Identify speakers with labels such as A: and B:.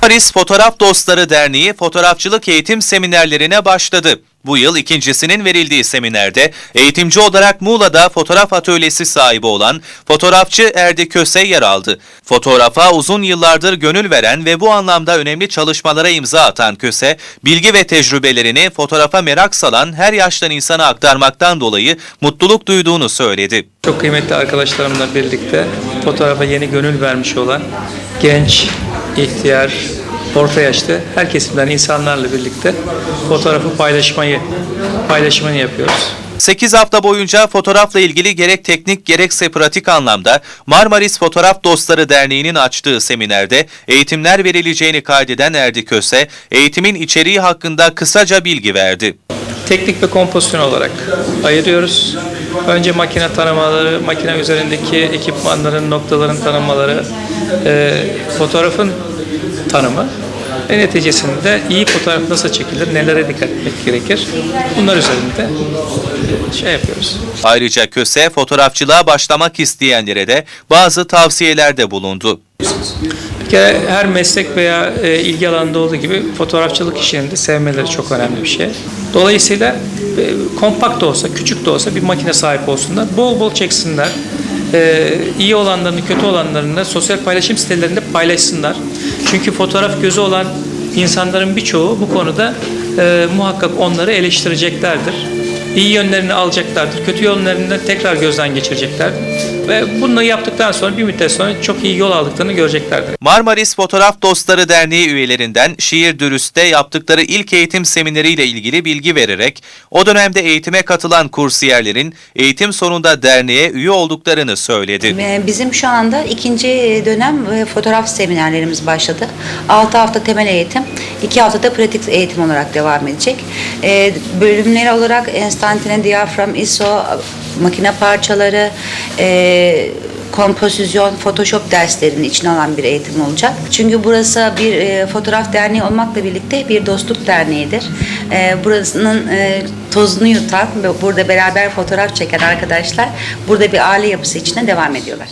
A: Paris Fotoğraf Dostları Derneği fotoğrafçılık eğitim seminerlerine başladı. Bu yıl ikincisinin verildiği seminerde eğitimci olarak Muğla'da fotoğraf atölyesi sahibi olan fotoğrafçı Erdi Köse yer aldı. Fotoğrafa uzun yıllardır gönül veren ve bu anlamda önemli çalışmalara imza atan Köse, bilgi ve tecrübelerini fotoğrafa merak salan her yaştan insana aktarmaktan dolayı mutluluk duyduğunu söyledi.
B: Çok kıymetli arkadaşlarımla birlikte fotoğrafa yeni gönül vermiş olan genç, ihtiyar, orta yaşlı her kesimden insanlarla birlikte fotoğrafı paylaşmayı paylaşımını yapıyoruz.
A: 8 hafta boyunca fotoğrafla ilgili gerek teknik gerekse pratik anlamda Marmaris Fotoğraf Dostları Derneği'nin açtığı seminerde eğitimler verileceğini kaydeden Erdi Köse, eğitimin içeriği hakkında kısaca bilgi verdi.
B: Teknik ve kompozisyon olarak ayırıyoruz. Önce makine tanımaları, makine üzerindeki ekipmanların, noktaların tanımaları, e, fotoğrafın tanımı ve neticesinde iyi fotoğraf nasıl çekilir, nelere dikkat etmek gerekir bunlar üzerinde şey yapıyoruz.
A: Ayrıca Köse, fotoğrafçılığa başlamak isteyenlere de bazı tavsiyelerde bulundu.
B: Bir kere her meslek veya e, ilgi alanında olduğu gibi fotoğrafçılık işini de sevmeleri çok önemli bir şey. Dolayısıyla e, kompakt da olsa, küçük de olsa bir makine sahip olsunlar. Bol bol çeksinler. E, iyi olanlarını, kötü olanlarını da sosyal paylaşım sitelerinde paylaşsınlar. Çünkü fotoğraf gözü olan insanların birçoğu bu konuda e, muhakkak onları eleştireceklerdir. İyi yönlerini alacaklardır, kötü yönlerini de tekrar gözden geçireceklerdir. Ve bunu yaptıktan sonra bir müddet sonra çok iyi yol aldıklarını göreceklerdir.
A: Marmaris Fotoğraf Dostları Derneği üyelerinden Şiir Dürüst'te yaptıkları ilk eğitim semineriyle ilgili bilgi vererek o dönemde eğitime katılan kursiyerlerin eğitim sonunda derneğe üye olduklarını söyledi.
C: Bizim şu anda ikinci dönem e, fotoğraf seminerlerimiz başladı. 6 hafta temel eğitim, 2 hafta da pratik eğitim olarak devam edecek. E, Bölümleri olarak enstantane, diyafram, ISO, makine parçaları, e, kompozisyon, photoshop derslerinin içine alan bir eğitim olacak. Çünkü burası bir e, fotoğraf derneği olmakla birlikte bir dostluk derneğidir. E, burasının e, tozunu yutan burada beraber fotoğraf çeken arkadaşlar burada bir aile yapısı içine devam ediyorlar.